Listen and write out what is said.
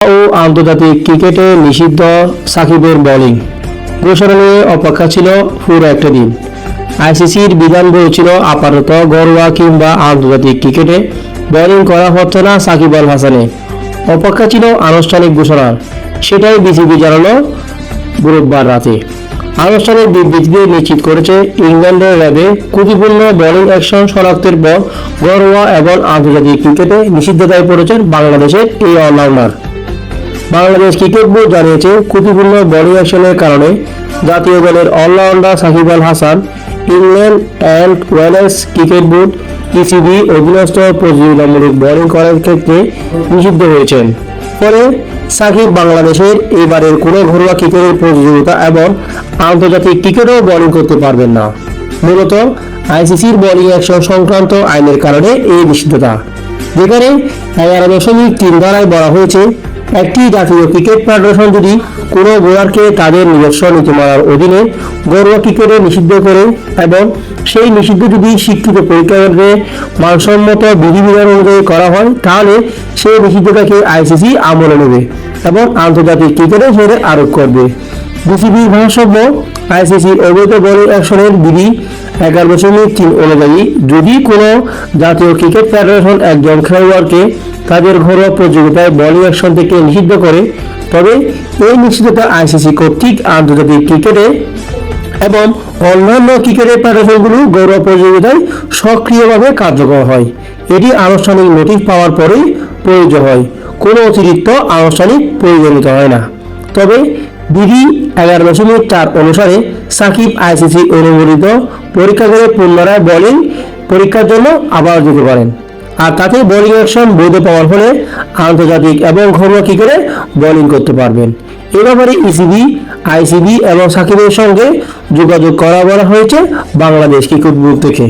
ও আন্তর্জাতিক ক্রিকেটে নিষিদ্ধ সাকিবের বোলিং। নিয়ে অপেক্ষা ছিল পুরো একটা দিন। আইসিসির বিধান বলেছিল আপাতত ঘরোয়া কিংবা আন্তর্জাতিক ক্রিকেটে বোলিং করা হচ্ছে না সাকিব আল হাসানে অপেক্ষা ছিল আনুষ্ঠানিক ঘোষণার সেটাই বিসিবি জানালো বুধবার রাতে। আনুষ্ঠানিক বিবৃতিতে নিশ্চিত করেছে ইংল্যান্ডের র্যাবে ত্রুটিপূর্ণ বোলিং অ্যাকশন শনাক্তের পর ঘরোয়া এবং আন্তর্জাতিক ক্রিকেটে নিষিদ্ধতায় পড়েছেন বাংলাদেশের এই অলরাউন্ডার। বাংলাদেশ ক্রিকেট বোর্ড জানিয়েছে, ক্ষতিপূর্ণ বোলিং অ্যাকশনের কারণে জাতীয় দলের allrounder Shakib Al Hasan, England and Wales cricket board ECB অধীনস্থ প্রতিযোগিতামূলক বোলিং করার ক্ষেত্রে নিষিদ্ধ হয়েছেন। ফলে সাকিব বাংলাদেশের এবারের কোনো ঘরোয়া ক্রিকেটের প্রতিযোগিতা এবং আন্তর্জাতিক ক্রিকেটেও বোলিং করতে পারবেন না। মূলত আইসিসির বোলিং অ্যাকশন সংক্রান্ত আইনের কারণে এই নিষিদ্ধতা। যেখানে এগারো দশমিক তিন ধারায় বলা হয়েছে একটি জাতীয় ক্রিকেট ফেডারেশন যদি কোনো বোলারকে তাদের নিজস্ব নীতিমালার অধীনে ঘরোয়া ক্রিকেটে নিষিদ্ধ করে এবং সেই নিষিদ্ধ যদি শিক্ষিত পরীক্ষাগারে মানসম্মত বিধিবিধান অনুযায়ী করা হয়, তাহলে সেই নিষিদ্ধটাকে আইসিসি আমলে নেবে এবং আন্তর্জাতিক ক্রিকেটে সেটা আরোপ করবে। বিসিবির ভারসাম্য আইসিসির অবৈধ বোলিং অ্যাকশনের বিধি এগারো দশমিক তিন অনুযায়ী যদি কোনো জাতীয় ক্রিকেট ফেডারেশন একজন খেলোয়াড়কে তাদের ঘরোয়া প্রতিযোগিতায় বোলিং অ্যাকশন থেকে নিষিদ্ধ করে। তবে এই নিষিদ্ধতা আইসিসি কর্তৃক আন্তর্জাতিক ক্রিকেটে এবং অন্যান্য ক্রিকেটের ফেডারেশনগুলো ঘরোয়া প্রতিযোগিতায় সক্রিয়ভাবে কার্যকর হয়। এটি আনুষ্ঠানিক নোটিশ পাওয়ার পরেই প্রয়োজ্য হয়। কোনো অতিরিক্ত আনুষ্ঠানিক প্রয়োজনীয়ত হয় না। তবে বিধি এগারো দশমিক চার অনুসারে সাকিব আইসিসি অনুমোদিত পরীক্ষাগারে পুনরায় বোলিং পরীক্ষার জন্য আবার যেতে পারেন আর তাতে বোলিং অ্যাকশন বৈধ পাওয়ার ফলে আন্তর্জাতিক এবং ঘরোয়া ক্রিকেটে বোলিং করতে পারবেন। এ ব্যাপারে ইসিবি আইসিবি এবং সাকিবের সঙ্গে যোগাযোগ করা বলা হয়েছে বাংলাদেশ ক্রিকেট বোর্ড থেকে।